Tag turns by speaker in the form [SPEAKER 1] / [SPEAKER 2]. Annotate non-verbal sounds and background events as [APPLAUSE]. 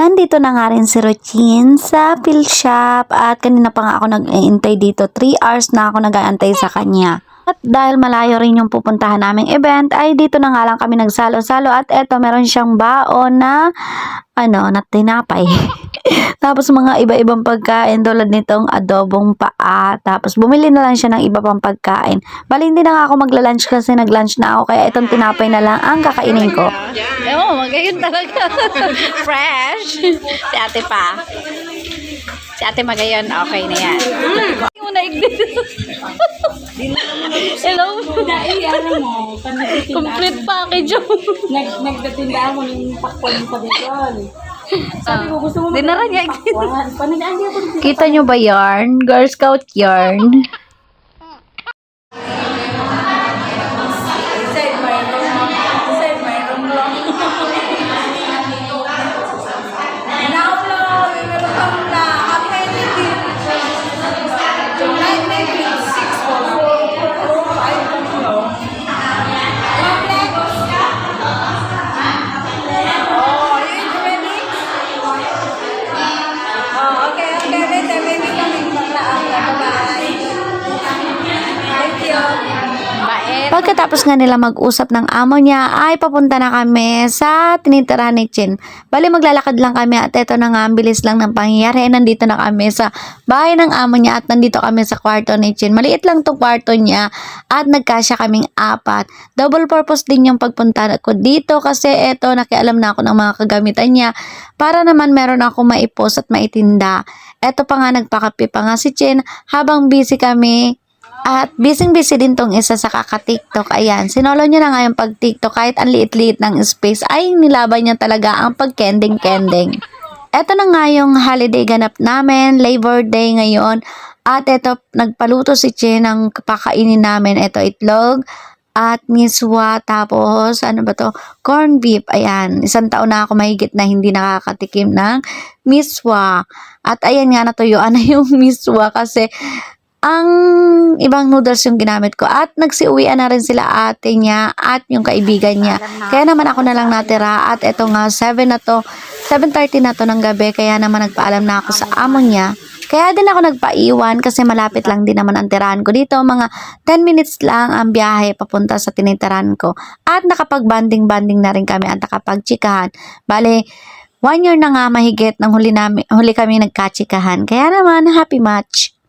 [SPEAKER 1] Nandito na nga rin si Ruchin sa pill shop at kanina pa nga ako nag-iintay dito. 3 hours na ako nag-aantay sa kanya. At dahil malayo rin yung pupuntahan naming event, ay dito na nga lang kami nagsalo-salo at eto meron siyang baon na ano, na tinapay. [LAUGHS] Tapos mga iba-ibang pagkain tulad nitong adobong paa. Tapos bumili na lang siya ng iba pang pagkain. Bali hindi na nga ako magla-lunch kasi nag-lunch na ako kaya itong tinapay na lang ang kakainin ko.
[SPEAKER 2] Oo, magayon talaga. [LAUGHS] Fresh. Si ate pa. Si ate magayon, okay na yan. Hindi [LAUGHS] mo na Hello?
[SPEAKER 3] Dahil ano mo,
[SPEAKER 2] Complete package yung...
[SPEAKER 3] nag, nagdatinda ako ng pakwan pa dito. Sabi ko, gusto mo
[SPEAKER 2] Dinara niya.
[SPEAKER 1] Kita nyo ba yarn? Girl Scout yarn. Pagkatapos nga nila mag-usap ng amo niya, ay papunta na kami sa tinitirahan ni Chin. Bali maglalakad lang kami at eto na nga, bilis lang ng pangyayari. Nandito na kami sa bahay ng amo niya at nandito kami sa kwarto ni Chin. Maliit lang tong kwarto niya at nagkasya kaming apat. Double purpose din yung pagpunta ko dito kasi eto, nakialam na ako ng mga kagamitan niya para naman meron ako maipos at maitinda. Eto pa nga, nagpakape pa nga si Chin habang busy kami at busy-busy din tong isa sa kaka-TikTok. Ayan, sinolo niya na nga yung pag-TikTok kahit ang liit-liit ng space ay nilaban niya talaga ang pag-kending-kending. Eto na nga yung holiday ganap namin, Labor Day ngayon. At eto, nagpaluto si Chen ng pakainin namin. Eto, itlog at miswa. Tapos, ano ba to? Corn beef. Ayan, isang taon na ako mahigit na hindi nakakatikim ng miswa. At ayan nga, natuyuan na [LAUGHS] yung miswa kasi ang ibang noodles yung ginamit ko. At nagsiuwian na rin sila ate niya at yung kaibigan niya. Kaya naman ako na lang natira at eto nga 7 na to, 7.30 na to ng gabi. Kaya naman nagpaalam na ako sa amo niya. Kaya din ako nagpaiwan kasi malapit lang din naman ang tirahan ko dito. Mga 10 minutes lang ang biyahe papunta sa tinitirahan ko. At nakapag-banding-banding na rin kami at nakapag-chikahan. Bale, one year na nga mahigit nang huli, namin, huli kami nagkachikahan. Kaya naman, happy match.